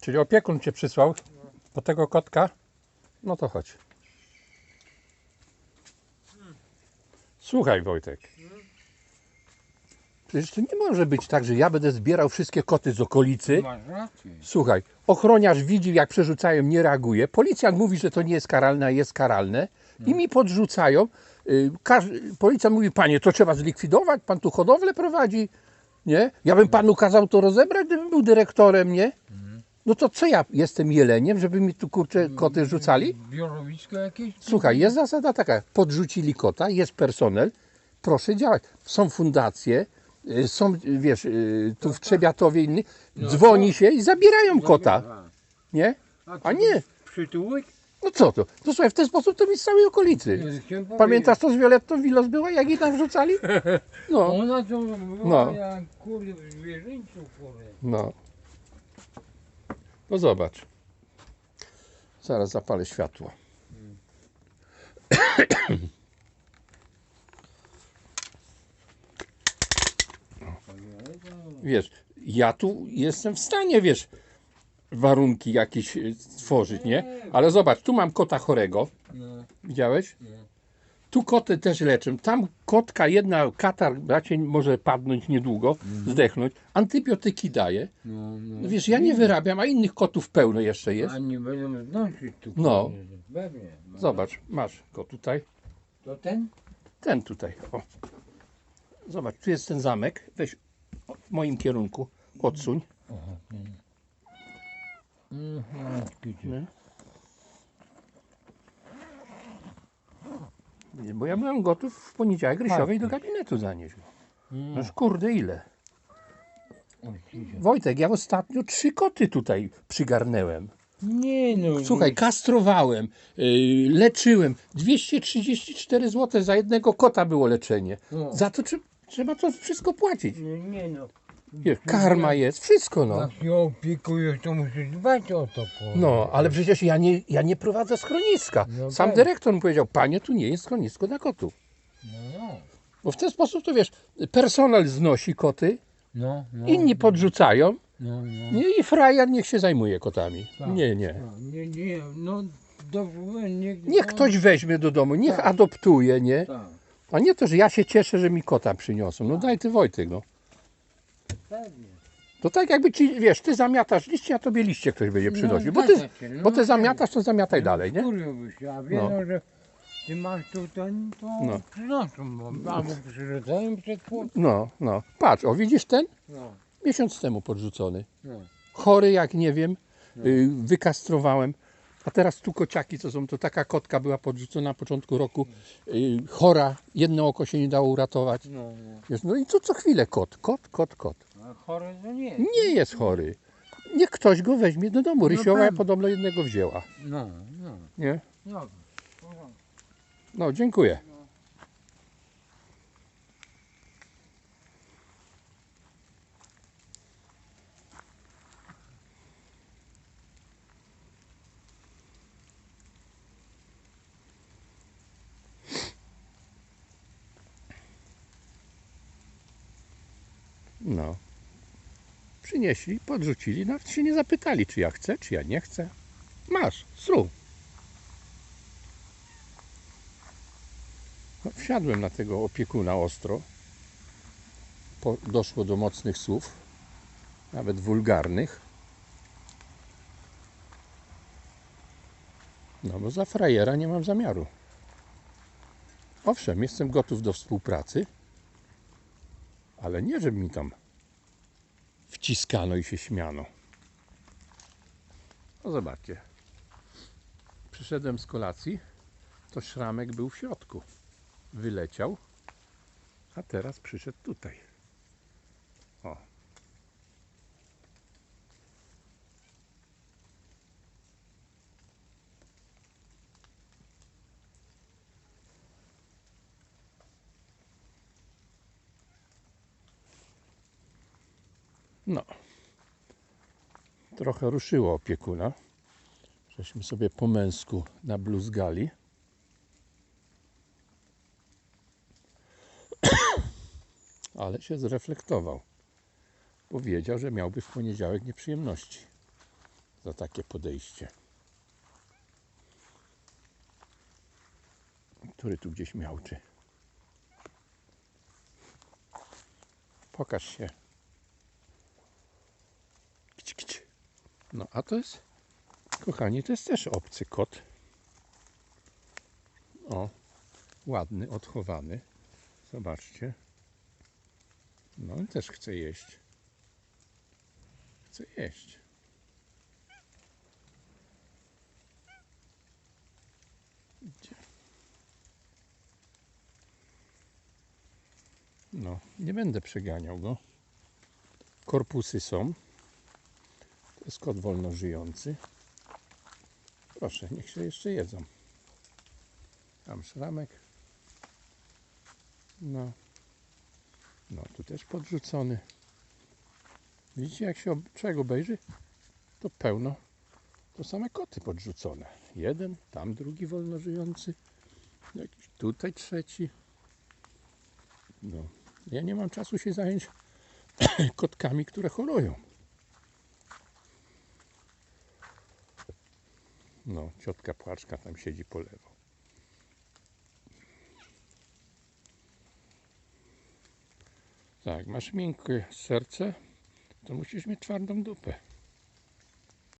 Czyli opiekun cię przysłał po tego kotka? No to chodź. Słuchaj Wojtek. Przecież to nie może być tak, że ja będę zbierał wszystkie koty z okolicy. Masz rację. Słuchaj, ochroniarz widzi jak przerzucają, nie reaguje. Policjant mówi, że to nie jest karalne, a jest karalne. I mi podrzucają. Y, Policjant mówi, panie, to trzeba zlikwidować, pan tu hodowlę prowadzi. Nie? Ja bym panu kazał to rozebrać, gdybym był dyrektorem, nie? No to co ja jestem jeleniem, żeby mi tu kurczę koty rzucali? Biurowisko jakieś? Słuchaj, jest zasada taka, podrzucili kota, jest personel, proszę działać. Są fundacje, y, są, wiesz, y, tu w Trzebiatowie inny, dzwoni się i zabierają kota, nie? A nie, Przytułek? no co to? To słuchaj, w ten sposób to mi z całej okolicy. Pamiętasz to z Violettą Wilos była, jak jej tam wrzucali? No, Ona to była No. jak kurde w zwierzęciu kurde. no. No zobacz. Zaraz zapalę światło. wiesz, ja tu jestem w stanie, wiesz, warunki jakieś y, stworzyć, nie? Ale zobacz, tu mam kota chorego, widziałeś? Tu koty też leczę. Tam kotka, jedna katar raczej może padnąć niedługo, zdechnąć. Antybiotyki daję. No, no. No wiesz, ja nie wyrabiam, a innych kotów pełno jeszcze jest. A nie będą znosić tu. No. Pewnie. No. Zobacz, masz go tutaj. To ten? Ten tutaj. O. Zobacz, tu jest ten zamek. Weź w moim kierunku. Odsuń. Aha, ten. Mhm, kicie. Nie? Nie, Bo ja byłem gotów w poniedziałek Rysiowej do gabinetu zanieść go. Noż kurde ile. Wojtek, ja ostatnio trzy koty tutaj przygarnęłem. Nie no. Słuchaj, kastrowałem, yy, leczyłem. 234 zł za jednego kota było leczenie. No. Za to trze- trzeba to wszystko płacić. No, nie no. Wiesz, karma jest, wszystko no. Jak się opiekujesz, to musisz dbać o to. No, ale przecież ja nie, ja nie prowadzę schroniska. No Sam tak. dyrektor mi powiedział, panie, tu nie jest schronisko dla kotów. No, no. Bo w ten sposób to wiesz, personel znosi koty, No, no. inni podrzucają No, no. nie, i frajer niech się zajmuje kotami. Tak. Nie, nie. No, nie, nie, no dobrze, niech, Niech no, ktoś weźmie do domu, niech Tak. adoptuje, nie? Tak, A nie to, że ja się cieszę, że mi kota przyniosą. No daj ty Wojtek, no. Pewnie. To tak jakby ci, wiesz, ty zamiatasz liście, a tobie liście ktoś będzie przynosił. Bo No, ty, zgadza się, no, bo ty zamiatasz, to zamiataj dalej, nie? Się, a wiedzą, że ty masz tu ten, to No. przynoszą, bo albo przyrzucają przed płot. No, no. Patrz, o widzisz ten? No, Miesiąc temu podrzucony. no. Chory jak nie wiem, y, wykastrowałem. A teraz tu kociaki, co są, to taka kotka była podrzucona na początku roku, y, chora, jedno oko się nie dało uratować. No, no. Wiesz, no i co co chwilę kot, kot, kot, kot. A chory to nie. Nie jest chory. Niech ktoś go weźmie do domu. Rysiowa pewnie. podobno jednego wzięła. No, no. Nie? no. No, dziękuję. No. Przynieśli, podrzucili, nawet się nie zapytali, czy ja chcę, czy ja nie chcę. Masz, sru. No, Wsiadłem na tego opiekuna ostro. Po, doszło do mocnych słów, nawet wulgarnych. No bo za frajera nie mam zamiaru. Owszem, jestem gotów do współpracy, ale nie, żeby mi tam wciskano i się śmiano. No zobaczcie. Przyszedłem z kolacji, to szramek był w środku wyleciał, a teraz przyszedł tutaj. O. No. Trochę ruszyło opiekuna. Żeśmy sobie po męsku nabluzgali. ale się zreflektował. Powiedział, że miałby w poniedziałek nieprzyjemności. za takie podejście. Który tu gdzieś miałczy? Pokaż się. No a to jest, kochani, to jest też obcy kot. O, ładny, odchowany. Zobaczcie. No on też chce jeść. Chce jeść. Gdzie? No, nie będę przeganiał go. Korpusy są. To jest kot wolno żyjący. Proszę, niech się jeszcze jedzą. Tam szramek. No. No, tu też podrzucony. Widzicie, jak się człowiek obejrzy, to pełno. To same koty podrzucone. Jeden, tam drugi wolno żyjący. Jakiś tutaj trzeci. No. Ja nie mam czasu się zająć kotkami, które chorują. No, ciotka płaczka tam siedzi po lewo. Tak, masz miękkie serce, to musisz mieć twardą dupę.